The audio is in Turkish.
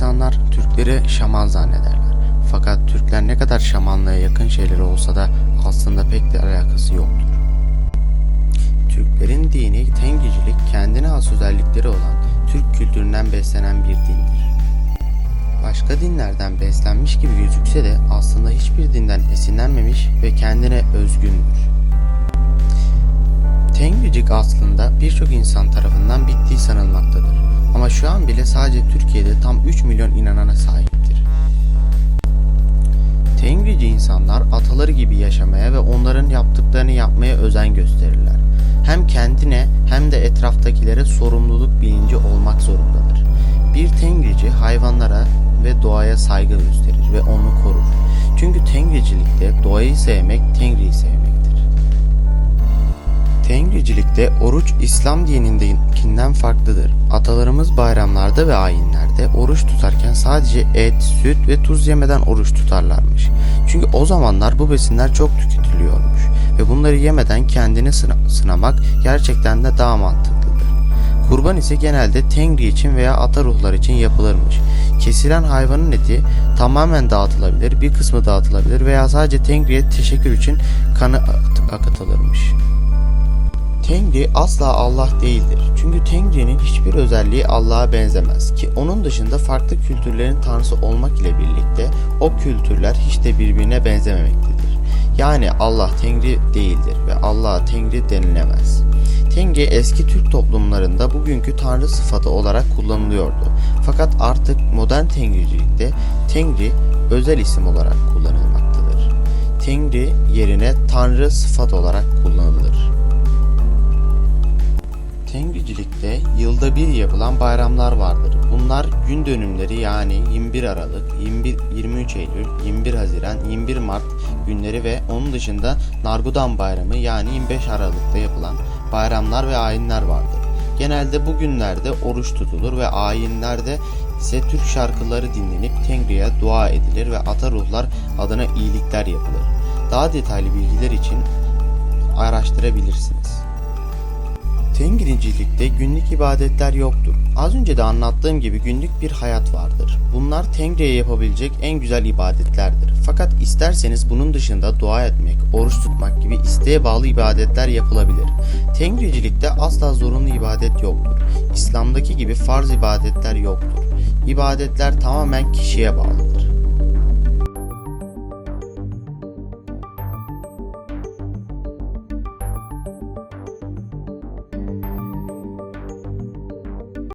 İnsanlar Türkleri şaman zannederler. Fakat Türkler ne kadar şamanlığa yakın şeyleri olsa da aslında pek de alakası yoktur. Türklerin dini Tengricilik kendine has özellikleri olan Türk kültüründen beslenen bir dindir. Başka dinlerden beslenmiş gibi gözükse de aslında hiçbir dinden esinlenmemiş ve kendine özgündür. Tengricik aslında birçok insan tarafından bittiği sanılmaktadır. Ama şu an bile sadece Türkiye'de tam 3 milyon inanana sahiptir. Tengrici insanlar ataları gibi yaşamaya ve onların yaptıklarını yapmaya özen gösterirler. Hem kendine hem de etraftakilere sorumluluk bilinci olmak zorundadır. Bir tengrici hayvanlara ve doğaya saygı gösterir ve onu korur. Çünkü tengricilikte doğayı sevmek Tengri'yi sevmektir. Tengricilikte oruç İslam dinindekinden farklıdır. Atalarımız bayramlarda ve ayinlerde oruç tutarken sadece et, süt ve tuz yemeden oruç tutarlarmış. Çünkü o zamanlar bu besinler çok tüketiliyormuş ve bunları yemeden kendini sına- sınamak gerçekten de daha mantıklıdır. Kurban ise genelde Tengri için veya ata ruhlar için yapılırmış. Kesilen hayvanın eti tamamen dağıtılabilir, bir kısmı dağıtılabilir veya sadece Tengri'ye teşekkür için kanı ak- akıtılırmış. Tengri asla Allah değildir. Çünkü Tengri'nin hiçbir özelliği Allah'a benzemez ki onun dışında farklı kültürlerin tanrısı olmak ile birlikte o kültürler hiç de birbirine benzememektedir. Yani Allah Tengri değildir ve Allah'a Tengri denilemez. Tengri eski Türk toplumlarında bugünkü tanrı sıfatı olarak kullanılıyordu. Fakat artık modern Tengricilikte Tengri özel isim olarak kullanılmaktadır. Tengri yerine tanrı sıfat olarak kullanılır. Yılda bir yapılan bayramlar vardır. Bunlar gün dönümleri yani 21 Aralık, 21, 23 Eylül, 21 Haziran, 21 Mart günleri ve onun dışında Nargudan Bayramı yani 25 Aralık'ta yapılan bayramlar ve ayinler vardır. Genelde bu günlerde oruç tutulur ve ayinlerde ise Türk şarkıları dinlenip Tengri'ye dua edilir ve ata ruhlar adına iyilikler yapılır. Daha detaylı bilgiler için araştırabilirsiniz. Tengricilikte günlük ibadetler yoktur. Az önce de anlattığım gibi günlük bir hayat vardır. Bunlar Tengri'ye yapabilecek en güzel ibadetlerdir. Fakat isterseniz bunun dışında dua etmek, oruç tutmak gibi isteğe bağlı ibadetler yapılabilir. Tengricilikte asla zorunlu ibadet yoktur. İslam'daki gibi farz ibadetler yoktur. İbadetler tamamen kişiye bağlıdır.